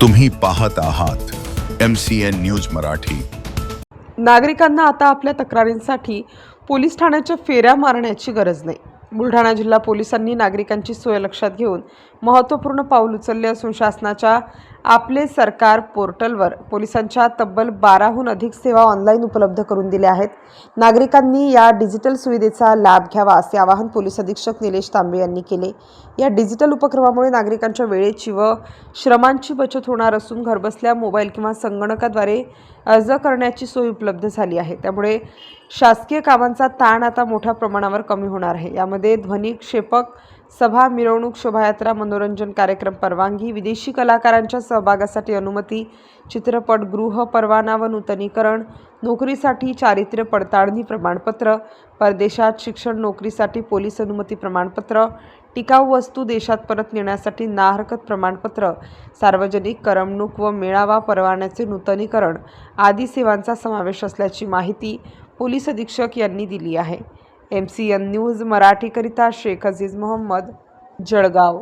तुम्ही पाहत आहात M C N news Marathi. नागरिकांना आता आपल्या तक्रारींसाठी पोलीस ठाण्याच्या फेऱ्या मारण्याची गरज नाही. बुलढाणा जिल्हा पोलिसांनी नागरिकांची सोय लक्षात घेऊन महत्त्वपूर्ण पाऊल उचलले असून शासनाच्या आपले सरकार पोर्टलवर पोलिसांच्या तब्बल बाराहून अधिक सेवा ऑनलाईन उपलब्ध करून दिल्या आहेत. नागरिकांनी या डिजिटल सुविधेचा लाभ घ्यावा असे आवाहन पोलीस अधीक्षक निलेश तांबे यांनी केले. या डिजिटल उपक्रमामुळे नागरिकांच्या वेळेची व श्रमांची बचत होणार असून घरबसल्या मोबाईल किंवा संगणकाद्वारे अर्ज करण्याची सोय उपलब्ध झाली आहे. त्यामुळे शासकीय कामांचा ताण आता मोठ्या प्रमाणावर कमी होणार आहे. यामध्ये ध्वनी क्षेपक सभा मिरवणूक शोभायात्रा मनोरंजन कार्यक्रम परवानगी विदेशी कलाकारांच्या सहभागासाठी अनुमती चित्रपटगृह परवाना व नूतनीकरण नोकरीसाठी चारित्र्य पडताळणी प्रमाणपत्र परदेशात शिक्षण नोकरीसाठी पोलीस अनुमती प्रमाणपत्र टिकाऊ वस्तू देशात परत नेण्यासाठी ना हरकत प्रमाणपत्र सार्वजनिक करमणूक व मेळावा परवान्याचे नूतनीकरण आदी सेवांचा समावेश असल्याची माहिती पोलीस अधीक्षक यांनी दिली आहे. एम सी एन न्यूज मराठीकरिता शेख अजीज मोहम्मद जळगाव.